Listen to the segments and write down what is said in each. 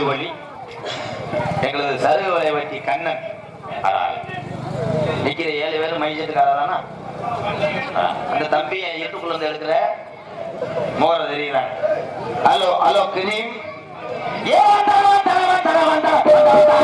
ஒளி ஒளி எங்களது சருகு வலை கண்ணன் நிக்கிற ஏழு பேரும் மைஜத்துக்காரதானா அந்த தம்பியை எட்டுக்குள்ள இருந்து எடுக்கிற மோர தெரியுறாங்க ஹலோ ஹலோ கிரீம் ஏ வந்தா வந்தா வந்தா வந்தா வந்தா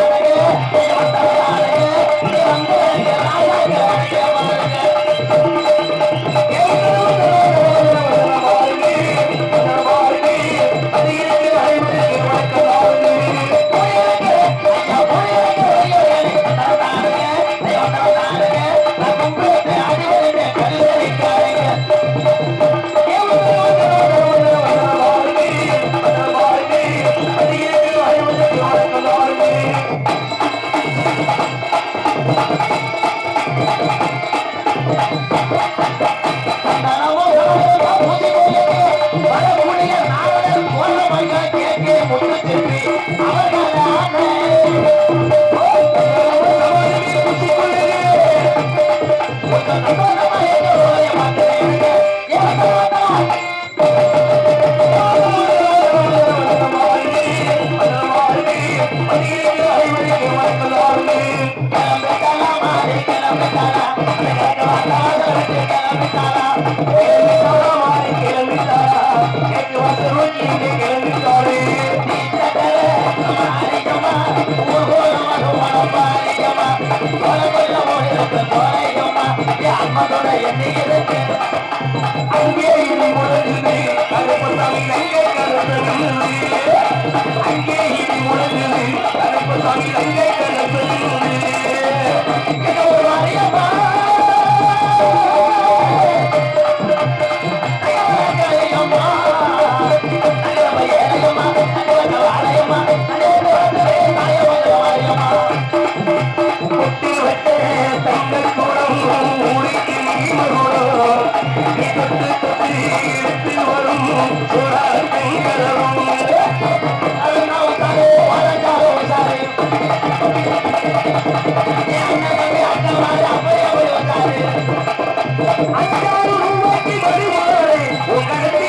அங்கே இனி உலகில் கருப்பசாமி அங்கே கருப்பதி உங்ககிட்ட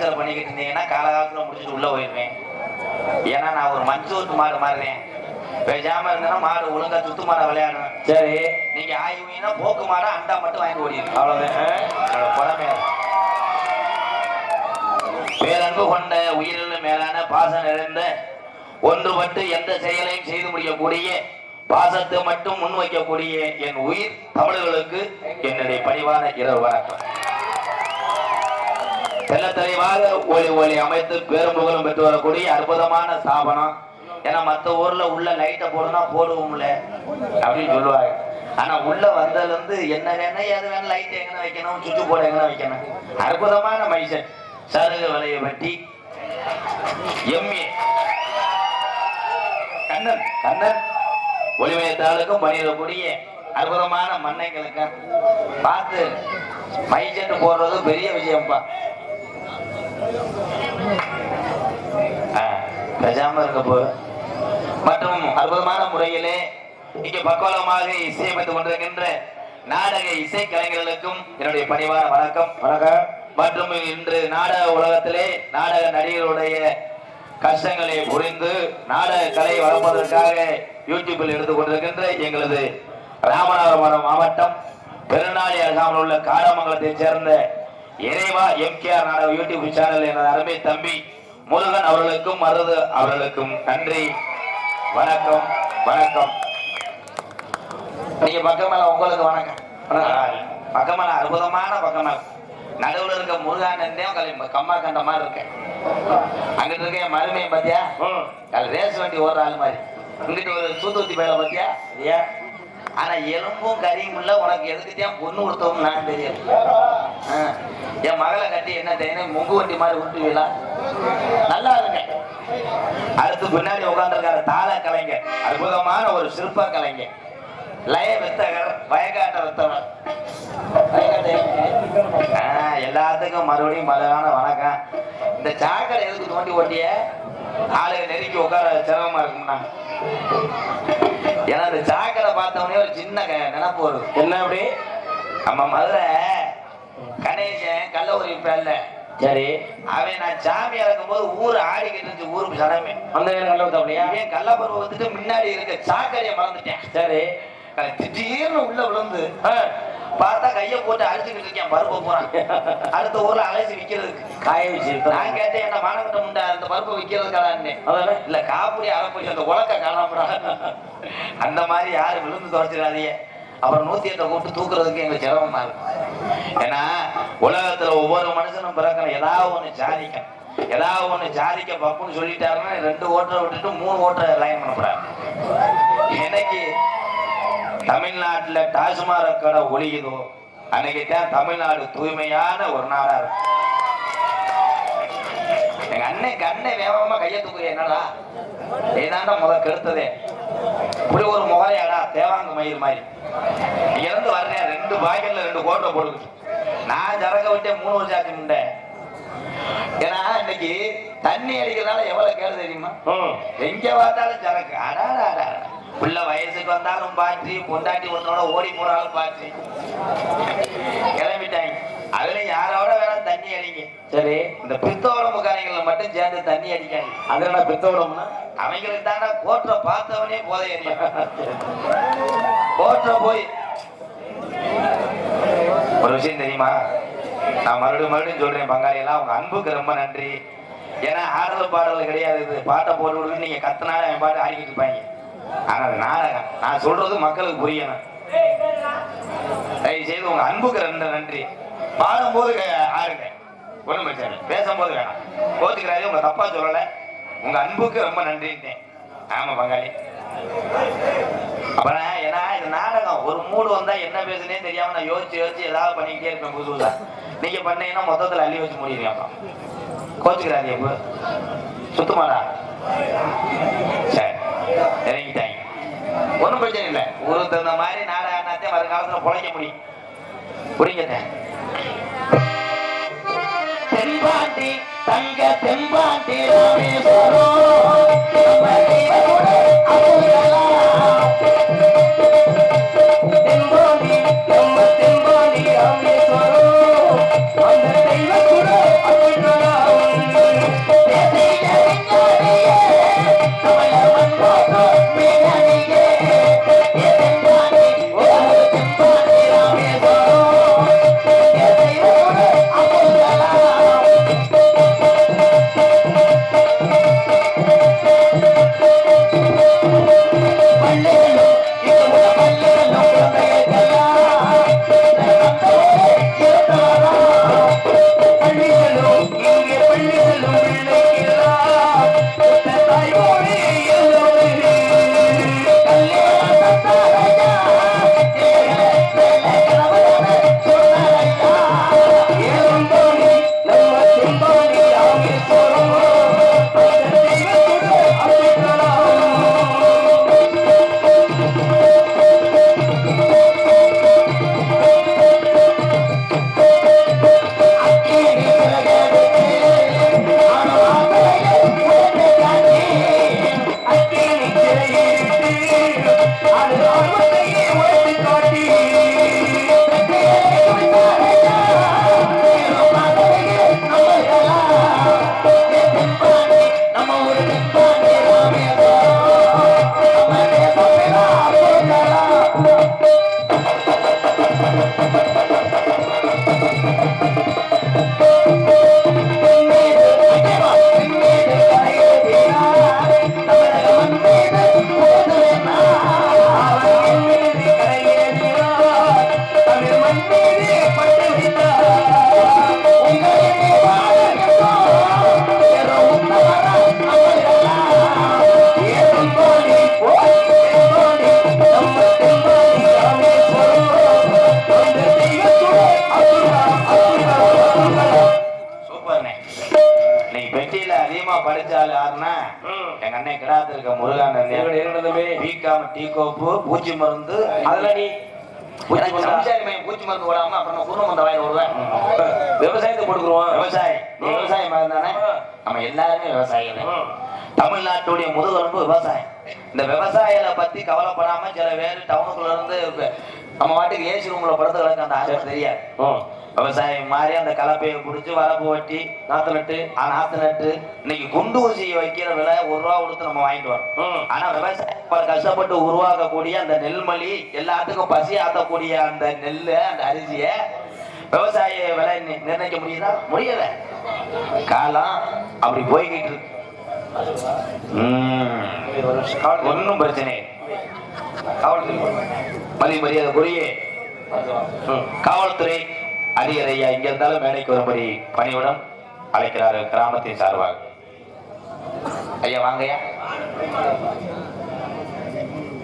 கரைச்சல் பண்ணிக்கிட்டு இருந்தீங்கன்னா காலகாலத்துல முடிச்சுட்டு உள்ள போயிருவேன். ஏன்னா நான் ஒரு மஞ்சூத்து மாடு மாறுறேன் பேசாம இருந்தேன்னா மாடு ஒழுங்கா சுத்து மாட விளையாடுவேன் சரி. நீங்க ஆயுவீங்கன்னா போக்கு மாடா அண்டா மட்டும் வாங்கி ஓடிடுங்க அவ்வளவுதான். அது. பேரன்பு கொண்ட உயிரில் மேலான பாசம் நிறைந்த ஒன்றுபட்டு எந்த செயலையும் செய்து முடிக்கக்கூடிய பாசத்தை மட்டும் முன்வைக்கக்கூடிய என் உயிர் தமிழர்களுக்கு என்னுடைய பணிவான இரவு வணக்கம். செல்ல தலைவாக ஒளி ஒளி அமைத்து பேரும் புகழும் பெற்று வரக்கூடிய அற்புதமான ஸ்தாபனம். ஏன்னா மத்த ஊர்ல உள்ள லைட்டை போடுனா போடுவோம்ல அப்படின்னு சொல்லுவாங்க. ஆனா உள்ள வந்ததுல இருந்து என்ன வேணா எது வேணும் லைட் எங்க வைக்கணும் சுவிட்ச் போட எங்க வைக்கணும். அற்புதமான மைசன் சருக வலையை வெட்டி எம்ஏ. கண்ணன் கண்ணன். ஒளிமயத்தாளுக்கும் பணியிடக்கூடிய அற்புதமான மண்ணைகளுக்கு பார்த்து மைசெட்டு போடுறது பெரிய விஷயம்ப்பா பேசாம இருக்க போ மற்றும் அற்புதமான முறையிலே இங்கே பக்கவலமாக இசையமைத்துக் கொண்டிருக்கின்ற நாடக இசை கலைஞர்களுக்கும் என்னுடைய பணிவான வணக்கம். வணக்கம். மற்றும் இன்று நாடக உலகத்திலே நாடக நடிகர்களுடைய கஷ்டங்களை புரிந்து நாடக கலை வளர்ப்பதற்காக யூடியூப்பில் எடுத்துக் கொண்டிருக்கின்ற எங்களது ராமநாதபுரம் மாவட்டம். பெருநாளி அருகாமல் உள்ள காடமங்கலத்தைச் சேர்ந்த இறைவா எம்கேஆர் நாடக யூடியூப் சேனல் எனது அருமை தம்பி முருகன் அவர்களுக்கும் மருது அவர்களுக்கும் நன்றி. வணக்கம் வணக்கம். நீங்க பக்கமேல உங்களுக்கு வணக்கம். பக்கமேல அற்புதமான பக்கமேல நடுவுல இருக்க முருகானந்தே கம்மா கண்ட மாதிரி இருக்கேன். அங்கிட்டு இருக்க என் மருமையை பாத்தியா? ரேஸ் வண்டி ஓடுற ஆள் மாதிரி. இங்கிட்டு ஒரு தூத்துக்குடி பயில பாத்தியா? ஏன் ஆனா எலும்பும் கறியும் இல்ல உனக்கு எதுக்குத்தான் பொண்ணு கொடுத்தோம் நான் தெரியும். என் மகளை கட்டி என்ன தெரியும் முங்கு வண்டி மாதிரி விட்டுவீங்களா நல்லா இருங்க. அடுத்து பின்னாடி உட்கார்ந்துருக்காரு தாள கலைஞர். அற்புதமான ஒரு சிற்ப கலைஞர். லய வித்தகர் வயக்காட்ட வித்தவர். எல்லாத்துக்கும் மறுபடியும் மலையான வணக்கம். இந்த சாக்கடை எதுக்கு தோண்டி ஓட்டிய? ஆளுங்க நெருக்கி உட்கார சிரமமா இருக்கும்னா. ஏன்னா இந்த சாக்கடை பார்த்தவொடனே ஒரு சின்ன நினைப்பு வரும். என்ன அப்படி? நம்ம மதுரை கள்ள ஒரு பேர்ல சரி. அவன் நான் சாமி இறக்கும் போது ஊர் ஆடிக்கிட்டு இருந்துச்சு ஊருக்கு சடமே அந்த நேரம் கள்ள ஊத்தாப்லையா கள்ள பருவத்துக்கு முன்னாடி இருக்க சாக்கடையை மறந்துட்டேன். சரி. திடீர்னு உள்ள விழுந்து பார்த்தா கையை போட்டு அழிச்சுக்கிட்டு இருக்கேன் பருப்பை போறான். அடுத்த ஊர்ல அழைச்சி விக்கிறதுக்கு. காய வச்சு நான் கேட்டேன் என்ன மானகிட்ட முண்டா அந்த பருப்பை விக்கிறதுக்காடான்னு அதானே? இல்ல காப்புடி அரைப்படி அந்த உலக்க காணாமடா அந்த மாதிரி யாரும் விழுந்து துடைச்சிடாதீங்க அப்புறம் நூத்தி எட்டை கூப்பிட்டு தூக்குறதுக்கு எங்களுக்கு சிரமமா இருக்கும். ஏன்னா உலகத்துல ஒவ்வொரு மனுஷனும் பிறக்கணும் ஏதாவது ஒண்ணு சாதிக்கும் ஏதாவது ஒண்ணு ஜாதிக்க பப்புன்னு சொல்லிட்டாருன்னா ரெண்டு ஓட்டரை விட்டுட்டு மூணு ஓட்டரை லைன் பண்ணக்கூடாது இன்னைக்கு தமிழ்நாட்டுல டாஸ்மாக் கடை ஒழியுதோ அன்னைக்கு தான் தமிழ்நாடு தூய்மையான ஒரு நாடா இருக்கும் எங்க அண்ணன் கண்ணை வேகமா கையை தூக்குறிய என்னடா? நீதாண்டா முத கெடுத்ததே. இப்படி ஒரு முகரையாடா தேவாங்க மயில் மாதிரி. இங்க இருந்து வர்றேன் ரெண்டு பாக்கெட்ல ரெண்டு கோட்டை போட்டுக்கிட்டு நான் ஜரக விட்டே மூணு வருஷம் ஆச்சு ஏன்னா இன்னைக்கு தண்ணி அடிக்கிறதால எவ்வளவு கேடு தெரியுமா? எங்க பார்த்தாலும் சரக்கு அடாடா உள்ள வயசுக்கு வந்தாலும் பாய்ச்சி பொண்டாட்டி ஒன்னோட ஓடி போனாலும் பாய்ச்சி. கிளம்பிட்டாங்க. அதுல யாரோட வேற தண்ணி அடிங்க. சரி இந்த பித்தோடம்புக்காரங்களை மட்டும் சேர்ந்து தண்ணி அடிக்காங்க அது என்ன பித்தோடம்னா? அவங்களுக்கு தானே கோட்டை பார்த்தவனே போதை எறியும் கோட்டை போய். ஒரு விஷயம் தெரியுமா? நான் மறுபடியும் மறுபடியும் சொல்றேன் பங்காளி எல்லாம் உங்க அன்புக்கு ரொம்ப நன்றி. ஏன்னா ஆடல் பாடல் கிடையாது. இது பாட்டை போட்டு விடுங்க நீங்க கத்தனால என் பாட்டு ஆடிக்கிட்டு இருப்பாங்க. ஆனா நாடகம். நான் சொல்றது மக்களுக்கு புரியணும். தயவு செய்து உங்க அன்புக்கு ரொம்ப நன்றி. பாடும்போது க- ஆடுங்க ஒண்ணும் பிரச்சனை பேசும்போது வேணாம். கோத்துக்கிறாரு உங்க தப்பா சொல்லல. உங்க அன்புக்கு ரொம்ப நன்றிட்டேன் ஆமா பங்காளி. அப்புறம் ஏன்னா இது நாடகம். ஒரு மூடு வந்தா என்ன பேசுனே தெரியாம நான் யோசிச்சு யோசிச்சு ஏதாவது பண்ணிக்கிட்டே இருப்பேன் புதுசு புதுசா. நீங்க பண்ணீங்கன்னா மொத்தத்துல அள்ளி வச்சு முடியுங்க அப்புறம். கோச்சுக்கிறாரு எப்போ சுத்தமாடா. சரி. இறங்கிட்டாங்க. ஒன்றும் பிரச்சனை இல்லை. ஊருக்கு தகுந்த மாதிரி நாடகம் வருங்காலத்துல பொழைக்க முடியும். புரியுங்க தென்பாண்டி தங்க தென்பாண்டி ராமேஸ்வரம். டீ கோப்பு பூச்சி மருந்து அதுல நீ பூச்சி மருந்தா? மருந்து விடாம அப்புறம் நான் குருண மந்த வாங்கி விவசாயத்தை போட்டுக்குருவோம் விவசாயி. நீ விவசாயம் தானே? நம்ம எல்லாருமே விவசாயிகள். தமிழ்நாட்டுடைய முதுகெலும்பு விவசாயம். இந்த விவசாயிகளை பத்தி கவலைப்படாம சில பேர் டவுனுக்குள்ள இருந்து நம்ம வாட்டுக்கு ஏசி ரூம்ல படுத்து கிடக்க அந்த ஆசை தெரியாது. விவசாயம் மாதிரி அந்த கலப்பையை பிடிச்சி வரப்பு வெட்டி நாத்து நட்டு நாத்து நட்டு இன்னைக்கு குண்டு ஊசியை வைக்கிற விலை ஒரு ரூபா கொடுத்து நம்ம வாங்கிட்டு வரோம். ஆனா விவசாயம் கஷ்டப்பட்டு உருவாக்கக்கூடிய அந்த நெல்மணி எல்லாத்துக்கும் பசி ஆத்தக்கூடிய அந்த நெல்லு அந்த அரிசிய விவசாய விலை நிர்ணயிக்க முடியுதா? முடியல. காலம் அப்படி போய்கிட்டு இருக்கு. ஒன்றும் பிரச்சனை இல்லை. மதி மரியாதைக்குரிய ம். காவல்துறை அரியர் ஐயா இங்க இருந்தாலும் மேடைக்கு வரும்படி பணியுடன் அழைக்கிறாரு கிராமத்தின் சார்பாக. ஐயா வாங்கய்யா.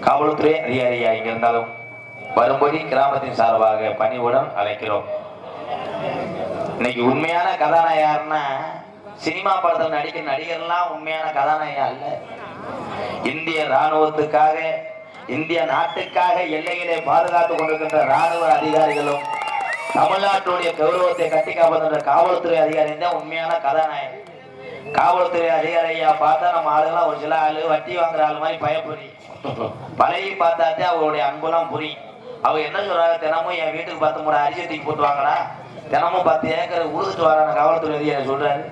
காவல்துறை அதிகாரி ஐயா இங்க இருந்தாலும் வரும்படி கிராமத்தின் சார்பாக பணிவுடன் அழைக்கிறோம். இன்னைக்கு உண்மையான கதாநாயகன் யாருன்னா சினிமா படத்தில் நடிக்கிற நடிகர்லாம் உண்மையான கதாநாயகன் அல்ல இந்திய ராணுவத்துக்காக இந்திய நாட்டுக்காக எல்லைகளை பாதுகாத்துக் கொண்டிருக்கின்ற ராணுவ அதிகாரிகளும் தமிழ்நாட்டுடைய கௌரவத்தை கட்டி காப்பாற்றுகின்ற காவல்துறை அதிகாரி தான் உண்மையான கதாநாயகன். காவல்துறை அதிகாரியா பார்த்தா நம்ம ஆளுகளாம் ஒரு சில ஆளு வட்டி வாங்குற ஆளு மாதிரி பயப்புரி பழகி பார்த்தாத்தே அவருடைய அன்புலாம் புரியும். அவங்க என்ன சொல்றாங்க? தினமும் என் வீட்டுக்கு பத்து முறை அரிசி தூக்கி போட்டு வாங்கடா. தினமும் பத்து ஏக்கர் உழுதுட்டு வரான காவல்துறை அதிகாரி சொல்றாரு.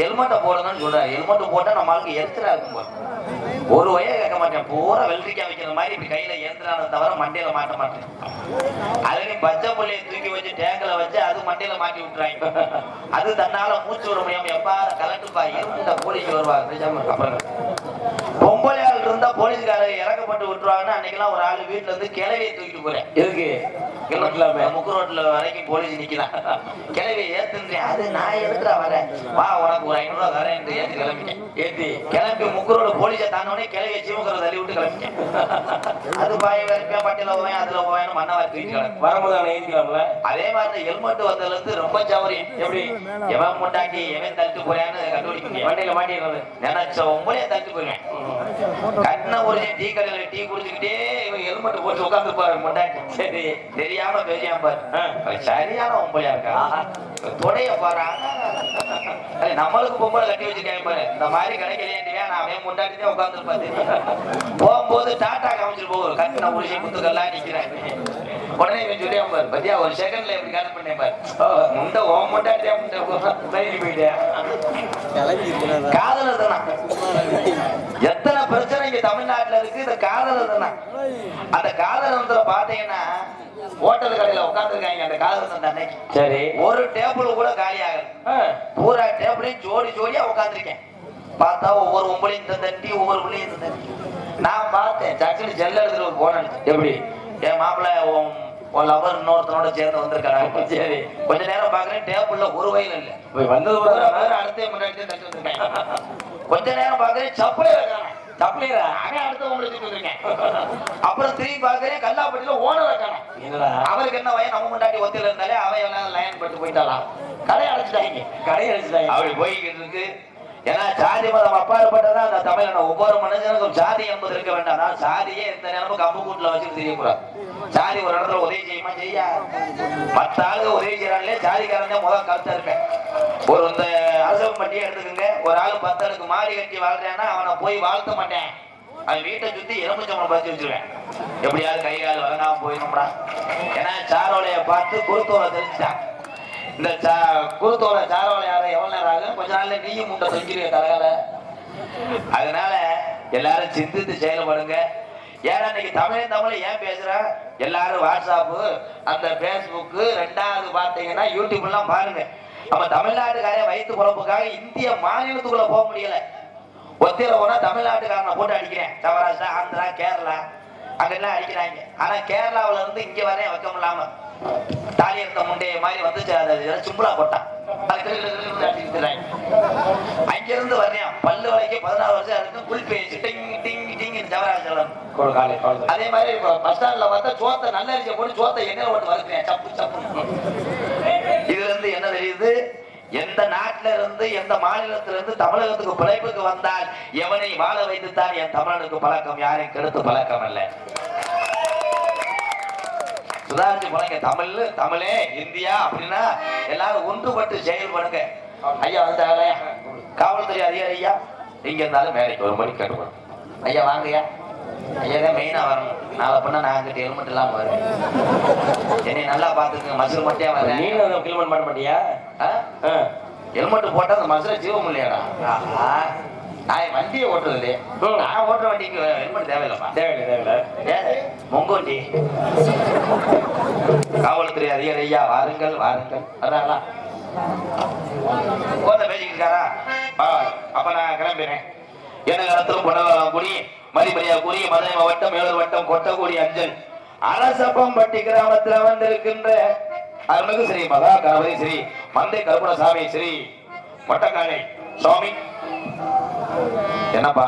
ஹெல்மெட்டை போடணும்னு சொல்றாரு. ஹெல்மெட்டை போட்டா நம்ம ஆளுக்கு எரிச்சலா இருக்கும் போல. ஒரு வய கேட்க மாட்டேன். பூரா வெள்ளரிக்காய் வைக்கிற மாதிரி இப்படி கையில ஏந்திரான தவிர மண்டையில மாட்ட மாட்டேன். அதுலயும் பச்சை புள்ளைய தூக்கி வச்சு டேங்கில் வச்சு அது மண்டையில மாட்டி விட்டுறாங்க. அது தன்னால மூச்சு விட முடியாம எப்பா கலட்டுப்பா. இருந்த போலீஸ் வருவாங்க அப்புறம் பொம்பளை ஆள் இருந்தா போலீஸ்காரர் இறக்கப்பட்டு விட்டுருவாங்கன்னு அன்னைக்கெல்லாம் ஒரு ஆள் வீட்டுல இருந்து கிளவியை தூக்கிட்டு போறேன். எதுக்கு? இல்லாம? முக்கு ரோட்ல வரைக்கும் போலீஸ் நிக்கலாம் கிளவி ஏத்துன்றேன். அது நான் எதுக்குடா வரேன். வா உனக்கு ஒரு ஐநூறு ரூபா தரேன் என்று ஏத்து கிளம்பிட்டேன். ஏத்தி கிளம்பி முக்கு ரோடு போலீஸை தாண்டோடனே கிளவியை சிவகரை தள்ளி விட்டு கிளம்பிட்டேன். அது பாய வரைக்கும் பட்டியல போவேன் அதுல போவேன் மண்ணை தூக்கிட்டு கிளம்பி. வரும்போது அவனை ஏத்திக்கலாம்ல அதே மாதிரி ஹெல்மெட் வந்ததுல இருந்து ரொம்ப சௌரியம் எப்படி? எவன் முண்டாட்டி எவன் தள்ளிட்டு போறான்னு கண்டுபிடிக்க வண்டியில மாட்டிடுறது நினைச்ச உங்களே போயிருவேன். கண்ண ஒரு டீ கடையில டீ குடிச்சுக்கிட்டே இவன் ஹெல்மெட் போட்டு உட்கார்ந்து பாரு முண்டாட்டி சரி தெரியாம தெரியாம பாரு. சரியான பொம்பளையா இருக்கா? தொடைய பாரு. நம்மளுக்கு பொம்பளை கட்டி வச்சிருக்காங்க பாரு. இந்த மாதிரி கிடைக்கலையே நான் அவன் முண்டாட்டி தான் உட்கார்ந்து தெரியும் போகும்போது டாட்டா காமிச்சிட்டு போகும் கட்டின உருசி முத்துக்கெல்லாம் நிக்கிறேன் உடனே இவன் சொல்லியா பாரு பத்தியா ஒரு செகண்ட்ல எப்படி கால் பண்ணேன் பாரு. முண்டை ஓ முண்டாட்டி தான்? முண்டை போயிட்டேன் தினம் எத்தனை பிரச்சனை இங்க தமிழ்நாட்டுல இருக்கு? இந்த காதலர் தினம் அந்த காதலர் தினத்துல பாத்தீங்கன்னா ஹோட்டல் கடையில உட்காந்துருக்காங்க அந்த காதலர் அன்னைக்கு. சரி. ஒரு டேபிள் கூட காலி ஆகல. பூரா டேபிளையும் ஜோடி ஜோடியா உட்காந்துருக்கேன் பார்த்தா ஒவ்வொரு உம்பளையும் இந்த தண்டி ஒவ்வொரு பிள்ளையும் இந்த தண்டி நான் பார்த்தேன். சக்குனு ஜெல்ல எடுத்துட்டு போன எப்படி? என் மாப்பிள்ள உன் லவர் இன்னொருத்தனோட சேர்ந்து வந்திருக்காரு. சரி. கொஞ்ச நேரம் பாக்குறேன் டேபிள்ல ஒரு வயல் இல்லை. வந்தது ஒரு அடுத்த முன்னாடி வந்திருக்காங்க கொஞ்ச நேரம் பாக்குறேன் இருக்காங்க தப்பிலீரா அவன் அடுத்த உங்களுக்கு தூக்கி வந்திருக்கேன். அப்புறம் திரும்பி பாக்குறேன் கல்லாப்பட்டியில ஓனர் இருக்காங்க என்னடா? அவருக்கு என்ன வயன் நம்ம முன்னாடி ஒத்தில இருந்தாலே அவன் லைன் பட்டு போயிட்டாலாம் கடை அடைச்சிட்டாங்க. கடை அடிச்சுட்டாங்க. அப்படி போய்கிட்டு இருக்கு. ஏன்னா சாதி மதம் அப்பாற்பட்டதான் அந்த தமிழன ஒவ்வொரு மனுஷனுக்கும் சாதி என்பது இருக்க வேண்டாம். நான் சாதியே எந்த நேரமும் கம்பு கூட்டுல வச்சுட்டு தெரியக்கூடாது சாதி ஒரு இடத்துல உதவி செய்யுமா? செய்யா மத்த ஆளுங்க உதவி செய்யறாங்களே சாதிக்காரங்க முதல் கருத்தா இருப்பேன். ஒரு இந்த அரசு பட்டியை எடுத்துக்கோங்க. ஒரு ஆள் பத்தாளுக்கு மாடி கட்டி வாழ்றேன்னா அவனை போய் வாழ்த்த மாட்டேன். அவன் வீட்டை சுத்தி எலும்புச்சம்பளம் பறிச்சு வச்சிருவேன். எப்படியாவது கை கால் வழங்காம போயிடும்டா. ஏன்னா சாரோடைய பார்த்து குருத்தோலை தெரிஞ்சுட்டான். இந்த சா குருத்தோட சாரோலையார எவ்வளவு நேரம் ஆகும் கொஞ்ச நாள்ல நீயும் மூட்டை தொங்கிருக்க தலையால அதனால எல்லாரும் சிந்தித்து செயல்படுங்க. ஏன்னா இன்னைக்கு தமிழ் தமிழ் ஏன் பேசுறேன் எல்லாரும் வாட்ஸ்அப்பு அந்த பேஸ்புக்கு ரெண்டாவது பார்த்தீங்கன்னா யூடியூப்லாம் பாருங்க. நம்ம தமிழ்நாட்டுக்காரன் வயிற்று குழம்புக்காக இந்திய மாநிலத்துக்குள்ள போக முடியல. ஒத்திர போனா தமிழ்நாட்டுக்காரனை போட்டு அடிக்கிறேன். சவராஷ்டிரா ஆந்திரா கேரளா. அங்கெல்லாம் அடிக்கிறாங்க? ஆனா கேரளாவில இருந்து இங்க வரேன் வைக்க முடியாம தாலி எடுத்த முண்டைய மாதிரி அதை சிம்பிளா போட்டான். வரேன் பல்லு வரைக்கும் பதினாறு வருஷம் டிங் டிங் டிங் ஜவராஜலம் அதே மாதிரி பஸ் ஸ்டாண்ட்ல பார்த்தா சோத்த நல்ல அரிசியை போட்டு சோத்த எண்ணெய் போட்டு வறுக்கிறேன். சப்பு சப்பு. இதுல இருந்து என்ன தெரியுது? எந்த நாட்டில இருந்து எந்த மாநிலத்தில இருந்து தமிழகத்துக்கு பிழைப்புக்கு வந்தால் எவனை வாழ வைத்துத்தான் என் தமிழனுக்கு பழக்கம்? யாரையும் கெடுத்து பழக்கம் இல்லை. சுதாரிச்சு போனீங்க. தமிழ் தமிழே இந்தியா அப்படின்னா எல்லாரும் ஒன்றுபட்டு செயல்படுங்க ஐயா வந்தாங்களே காவல்துறை அதிகாரி ஐயா இங்க இருந்தாலும் வேலைக்கு ஒரு மணி கட்டுப்படும். ஐயா வாங்கய்யா. ஐயா தான் மெயினா வரணும். நாளை பண்ண நான் அங்கிட்ட ஹெல்மெட் இல்லாம வருவேன். என்னை நல்லா பாத்துக்கங்க மசுறு மட்டும் வரேன் அதை கிளம்பன் பண்ண மாட்டியா. ஹெல்மெட் போட்டா அந்த மசுரை ஜீவம் இல்லையாடா. நான் வண்டியை ஓட்டுறது இல்லையே. நான் ஓட்டுற வண்டிக்கு ஹெல்மெட் தேவையில்லைப்பா. தேவையில்லை தேவையில்லை. ஏன் மொங்கோண்டி காவல்துறை அதிகாரி ஐயா வாருங்கள் வாருங்கள். வர்றாங்களா? கோத்த பேசிக்கிட்டு இருக்காரா. அப்ப நான் கிளம்பிடுறேன். என்ன காலத்திலும் பொன்னவரம் குடி மதிமரியா கூறிய மதுரை மாவட்டம் மேலூர் வட்டம் கொட்டக்குடி அஞ்சல். அரசப்பம்பட்டி கிராமத்துல வந்திருக்கின்ற அருள்மிகு ஸ்ரீ மகா கணபதி ஸ்ரீ மந்தை கருப்பணசாமி ஸ்ரீ மொட்டக்காலை. சுவாமி என்னப்பா?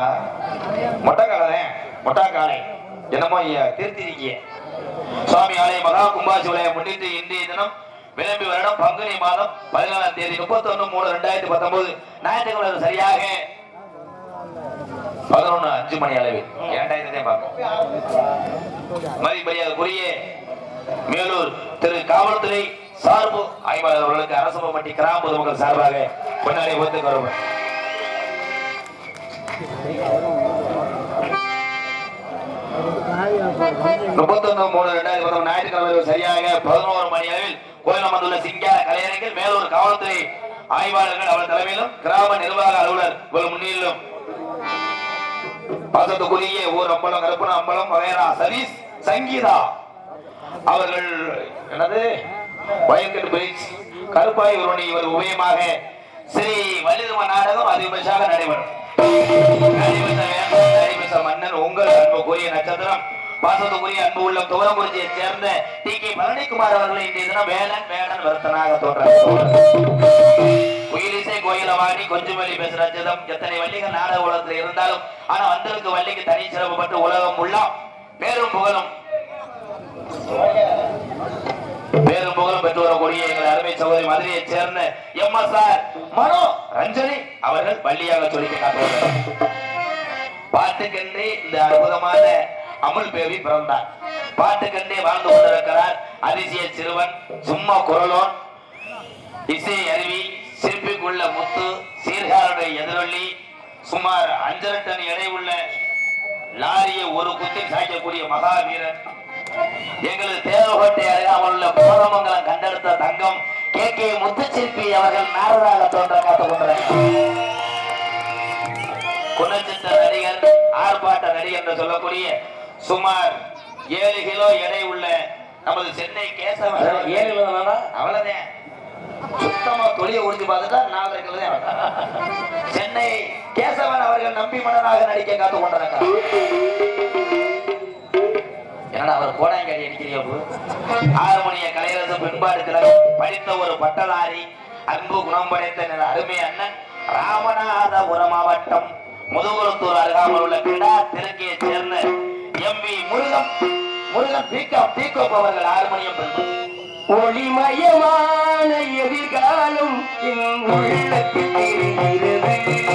மொட்டைக்காலே மொட்டாக்காலை என்னமோ திருத்திருக்கிய. சுவாமி ஆலய மகா கும்பாசிவலையை முன்னிட்டு இன்றைய தினம் விளம்பி வருடம் பங்குனி மாதம் பதினாலாம் தேதி முப்பத்தி ஒண்ணு மூணு ரெண்டாயிரத்தி பத்தொன்பது ஞாயிற்றுக்கிழமை சரியாக பதினொன்னு அஞ்சு மணி அளவில். இரண்டாயிரத்தி பார்ப்போம் மதிமரியாதைக்குரிய மேலூர் திரு காவல்துறை சார்பு ஆய்வாளர் அவர்களுக்கு பட்டி கிராம பொதுமக்கள் சார்பாக கொண்டாடி ஒத்துக்கிறோம் முப்பத்தொன்னு மூணு இரண்டாயிரத்தி ஞாயிற்றுக்கிழமை சரியாக பதினோரு மணி அளவில் கோயில் அமர்ந்துள்ள சிங்கார கலைஞர்கள் மேலூர் காவல்துறை ஆய்வாளர்கள் அவர் தலைமையிலும் கிராம நிர்வாக அலுவலர் இவர் முன்னிலும். பாசத்துக்குரிய ஊர் அம்பலம் கருப்பன அம்பலம் வகைரா சதீஷ் சங்கீதா அவர்கள் எனது வயக்கட் பிரிட்ஜ் கருப்பாய் ஒருவனை இவர் உபயமாக ஸ்ரீ வலிதும நாடகம் அதிகபட்சமாக நடைபெறும். உங்கள் அன்புக்குரிய நட்சத்திரம் பாசத்துக்குரிய அன்பு உள்ள துவரங்குறிச்சியைச் சேர்ந்த டி. கே. பழனிக்குமார் அவர்கள் இன்றைய தினம் வேலன் வேடன் வருத்தனாக தோன்றார். குயிலிசை கோயிலவாணி கொஞ்சமல்லி எத்தனை வள்ளிகள் நாடக உலகத்தில் இருந்தாலும் ஆனா வந்திருக்கு வள்ளிக்கு தனி சிறப்பு பட்டு உலகம் உள்ளம். பேரும் புகழும். புகழும் பெற்று வரக்கூடிய எங்கள் அருமை சகோதரி மதுரையை சேர்ந்த M S R Mano Ranjani அவர்கள் பள்ளியாக சொல்லி காட்டுவார்கள் பாட்டுக்கென்றே இந்த அற்புதமான அமுல் பேவி பிறந்தார். பாட்டுக்கென்றே வாழ்ந்து கொண்டிருக்கிறார் அதிசய சிறுவன் சும்மா குரலோன் இசை அருவி சிற்பிக்குள்ள முத்து சீர்காருடைய எதிரொலி சுமார் அஞ்சரை டன் எடை உள்ள லாரியை ஒரு குத்தில் சாய்க்கக்கூடிய மகாவீரன். எங்களது தேவகோட்டை அருகாமல் உள்ள கோதமங்கலம் கண்டெடுத்த தங்கம் கே. கே. முத்துச்சிற்பி அவர்கள் நாரதாக தோன்ற காத்துக் கொண்டிருக்கிறார். குணச்சித்த நடிகர் ஆர்ப்பாட்ட நடிகர் என்று சொல்லக்கூடிய சுமார் ஏழு கிலோ எடை உள்ள நமது சென்னை கேசவன் ஏழு கிலோ தானா? அவ்வளவுதான் சுத்தமா தொழிய ஒடிச்சு பார்த்துட்டா நாலரை கிலோ தான். சென்னை கேசவன் அவர்கள் நம்பி மன்னனாக நடிக்க காத்து கொண்டிருக்கிறார். என்னடா அவர் கோடாங்கடி அடிக்கிறீங்க bro? ஆறுமணிய கலையரசு பின்பாடு திலகம் படித்த ஒரு பட்டதாரி அன்பு குணம் படைத்த அருமை அண்ணன் ராமநாதபுரம் மாவட்டம் முதுகுளத்தூர் அருகாமல் உள்ள கிடா தெற்கையை சேர்ந்த எம் வி முருகம் முருகன் பீக்கம் பீக்கோப் அவர்கள் ஆறுமணியம் பெண்கள் ஒளிமயமான எதிர்காலம் என் உள்ளத்தில் தெரிகிறது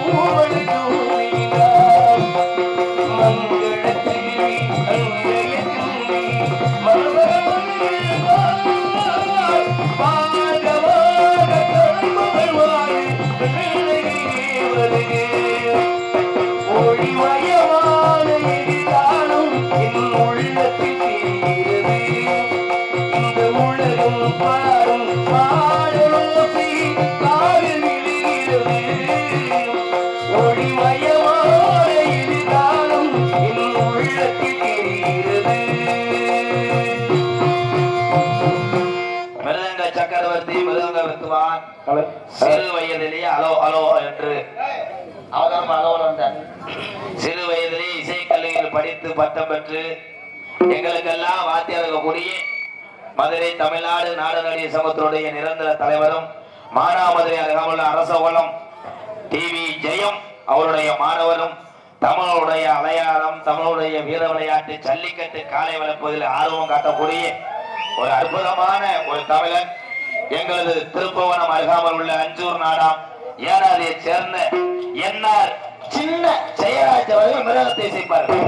மிருதங்க சக்கரவர்த்தி மிருதங்க வித்துவான் சிறு வயதிலேயே அலோ அலோ என்று அவதாரம் அலோல வந்தார். சிறு வயதிலே இசைக்கல்லூரியில் படித்து பட்டம் பெற்று எங்களுக்கெல்லாம் வாத்தியாரக்கூடிய மதுரை தமிழ்நாடு நாடநடிகை சங்கத்தினுடைய நிரந்தர தலைவரும் மானாமதுரை அருகாமுள்ள அரசகுலம் டிவி ஜெயம் அவருடைய மாணவரும் தமிழுடைய அடையாளம் தமிழுடைய வீர விளையாட்டு ஜல்லிக்கட்டு காலை வளர்ப்பதில் ஆர்வம் காட்டக்கூடிய ஒரு அற்புதமான ஒரு தமிழன். எங்களது திருப்பவனம் அருகாமல் உள்ள அஞ்சூர் நாடாம். ஏனாதியை சேர்ந்த என்ஆர் சின்ன ஜெயராஜ் அவர்கள் மிருகத்தை இசைப்பார்கள்